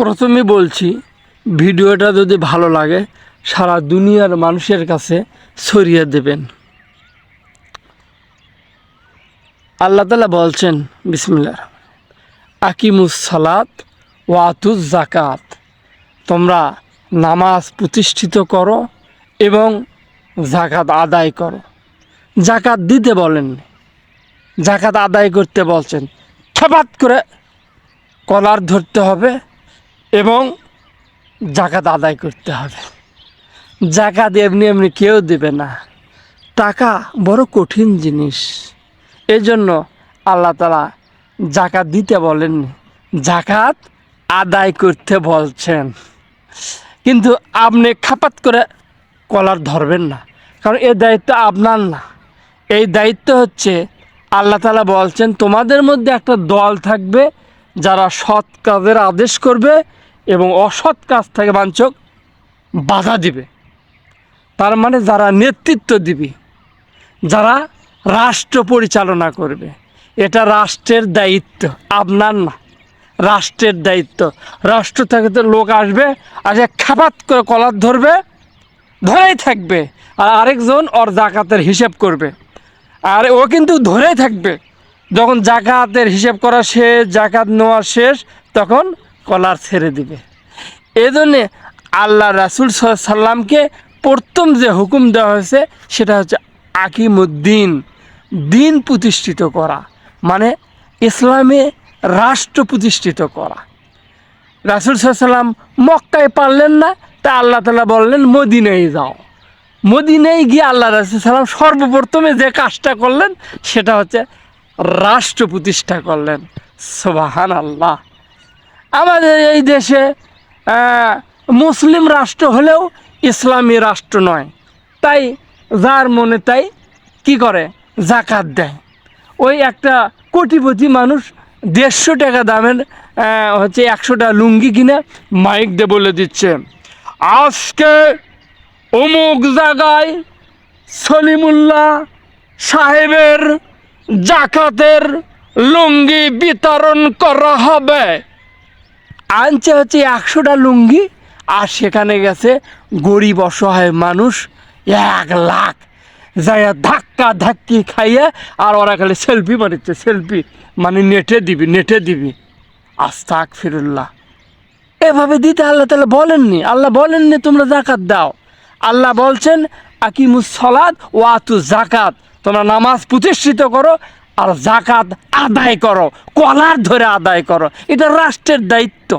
প্রথমে বলছি, ভিডিওটা যদি ভালো লাগে, সারা দুনিয়ার মানুষের কাছে ছড়িয়ে দেবেন। আল্লাহ তালা বলছেন বিসমিল্লা আকিমুস সালাত ওয়াতুজ জাকাত তোমরা নামাজ প্রতিষ্ঠিত করো এবং জাকাত আদায় করো। জাকাত দিতে বলেন জাকাত আদায় করতে বলছেন। খেপাত করে কলার ধরতে হবে। এবং জাকাত আদায় করতে হবে। জাকাত এমনি এমনি কেউ দেবে না। টাকা বড় কঠিন জিনিস। এই জন্য আল্লাহ তালা জাকাত দিতে বলেননি জাকাত আদায় করতে বলছেন। কিন্তু আপনি খাপাত করে কলার ধরবেন না। কারণ এই দায়িত্ব আপনার না। এই দায়িত্ব হচ্ছে আল্লাহ তালা বলছেন, তোমাদের মধ্যে একটা দল থাকবে যারা সৎ কাজের আদেশ করবে এবং অসৎ কাজ থেকে বাঞ্চক বাধা দিবে। তার মানে যারা নেতৃত্ব দিবে, যারা রাষ্ট্র পরিচালনা করবে, এটা রাষ্ট্রের দায়িত্ব, আপনার না, রাষ্ট্রের দায়িত্ব। রাষ্ট্র থেকে তো লোক আসবে, আসে খাপাত করে কলার ধরবে, ধরেই থাকবে, আর আরেকজন ওর জাকাতের হিসেব করবে। আর ও কিন্তু ধরেই থাকবে, যখন জাকাতের হিসেব করা শেষ জাকাত নেওয়া শেষ, তখন কলার ছেড়ে দিবে। এই জন্যে আল্লাহ রাসুল সাল্লামকে প্রথম যে হুকুম দেওয়া হয়েছে, সেটা হচ্ছে আকিমুদ্দিন, দিন প্রতিষ্ঠিত করা। মানে ইসলামে রাষ্ট্র প্রতিষ্ঠিত করা। রাসুল সাল্লাম মক্কায় পারলেন না, তা আল্লাহ তালা বললেন, মদিনায় যাও। মদিনায় গিয়ে আল্লাহ রাসুল সাল্লাম সর্বপ্রথমে যে কাজটা করলেন, সেটা হচ্ছে রাষ্ট্র প্রতিষ্ঠা করলেন। সোবাহান আল্লাহ আমাদের এই দেশে মুসলিম রাষ্ট্র হলেও ইসলামী রাষ্ট্র নয়। তাই যার মনে তাই কি করে? জাকাত দেয়। ওই একটা কোটিপতি মানুষ দেড়শো টাকা দামের হচ্ছে একশোটা লুঙ্গি কিনে মাইক দিয়ে বলে দিচ্ছে, আজকে অমুক জায়গায় সলিমুল্লাহ সাহেবের জাকাতের লুঙ্গি বিতরণ করা হবে। আনছে হচ্ছে একশোটা লুঙ্গি, আর সেখানে গেছে গরিব অসহায় মানুষ, এক লাখ। যাই ধাক্কা ধাক্কি খাইয়ে, আর ওরা খালি সেলফি মারিচ্ছে সেলফি মানে নেটে দিবি নেটে দিবি। আস্তাক ফিরুল্লাহ এভাবে দিতে আল্লাহ তাহলে বলেননি। আল্লাহ বলেননি, তোমরা জাকাত দাও। আল্লাহ বলছেন, আকিমুস সলাদ ও আতু জাকাত তোমরা নামাজ প্রতিষ্ঠিত করো আর জাকাত আদায় করো, কলার ধরে আদায় করো, এটা রাষ্ট্রের দায়িত্ব।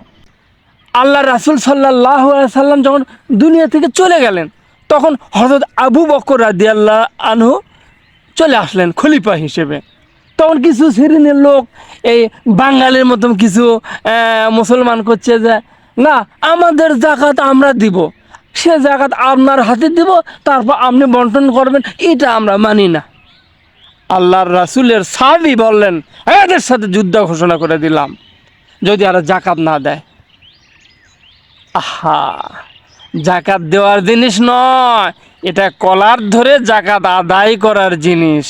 আল্লাহ রাসুল সাল্লাহ সাল্লাম যখন দুনিয়া থেকে চলে গেলেন, তখন হজরত আবু বকর রাদি আল্লাহ আনহু চলে আসলেন খলিফা হিসেবে। তখন কিছু শ্রেণির লোক, এই বাঙালির মতন কিছু মুসলমান করছে যে, না, আমাদের জাকাত আমরা দিব। সে জাকাত আপনার হাতে দিব, তারপর আপনি বন্টন করবেন, এটা আমরা মানি না। আল্লাহর রাসুলের সাবি বললেন, এদের সাথে যুদ্ধ ঘোষণা করে দিলাম, যদি আর জাকাত না দেয়। আহা, জাকাত দেওয়ার জিনিস নয়, এটা কলার ধরে জাকাত আদায় করার জিনিস।